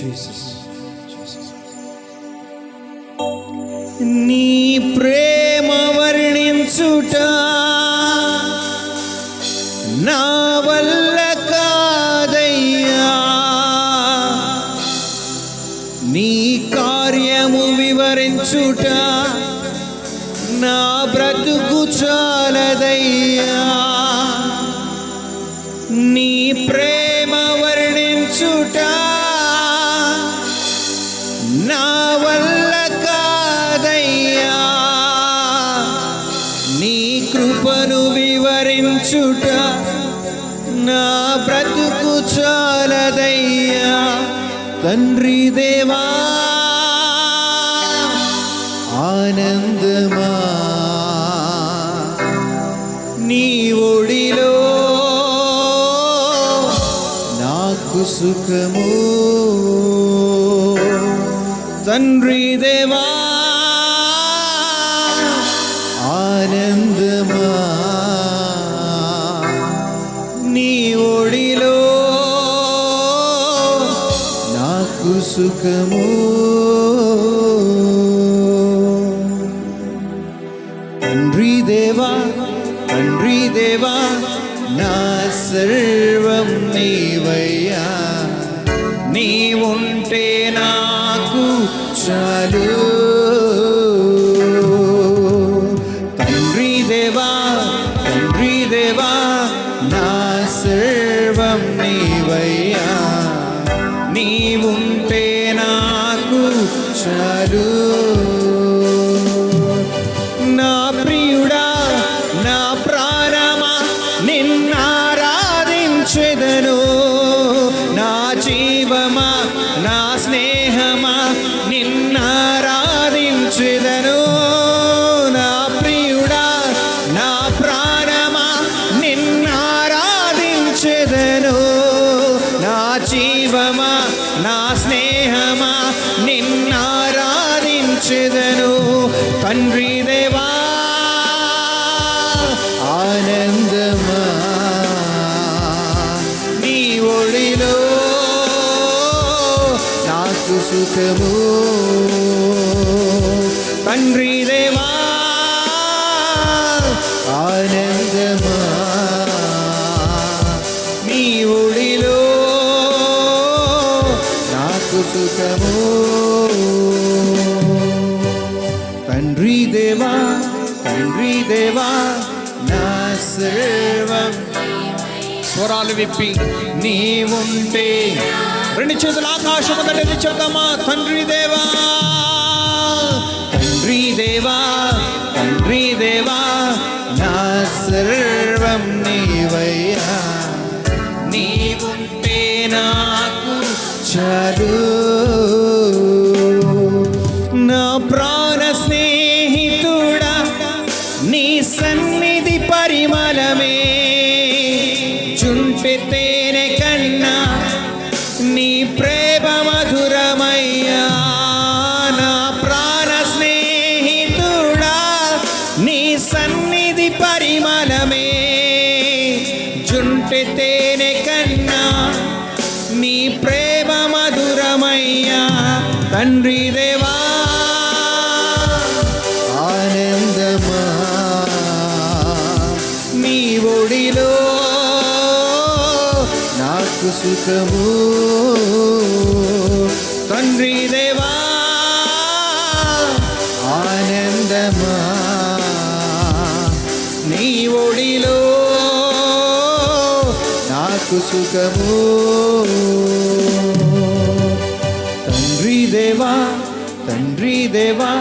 Jesus. నీ ప్రేమ వర్ణించుట నా వల్ల కాదయ్యా నీ కార్యము వివరించుట నా బ్రతుకు చాలదయ్యా నా వల్ల కాదయ్యా నీ కృపను వివరించుట నా బ్రతుకు చాలదయ్యా. తండ్రి దేవా ఆనందమా. నీ ఒడిలో నాకు సుఖము. తండ్రి దేవా ఆనందమా నీ ఒడిలో నాకు సుఖము తండ్రి దేవా తండ్రి దేవా నా సర్వం నీవయ్యా నీ ఉంటే నాకు చాలు తండ్రి దేవా తండ్రి దేవా నా సర్వం నీవయ్యా. నీవుంటే నాకు చాలు. నిన్నారాధించెదను నా ప్రియుడా నా ప్రాణమా నిన్నారాధించెదను నా జీవమా నా స్నేహమా నిన్నారాధించెదను తండ్రి దేవా సుఖము. తండ్రి దేవా ఆనందమా. నీ ఒడిలో నాకు సుఖము. తండ్రి దేవా తండ్రి దేవా నా సర్వం స్వరాలు విప్పి నీవుంటే రెండు చేతులు ఆకాశం తండ్రి చెప్తామా తండ్రి దేవా. తండ్రి దేవా తండ్రి దేవా నా సర్వం నీవయ్యా. నీవుంటే నాకు చదువు చూపితేనే కన్నా నీ ప్రేమ మధురమయ్యా నా ప్రాణ స్నేహితుడా నీ సన్నిధి పరిమళమే. జుంటి కన్నా నీ ప్రేమ మధురమయ్యా తండ్రి దేవ నాకు సుఖము. తండ్రి దేవా ఆనందమా. నీ ఒడిలో నాకు సుఖము. తండ్రి దేవా తండ్రి దేవా.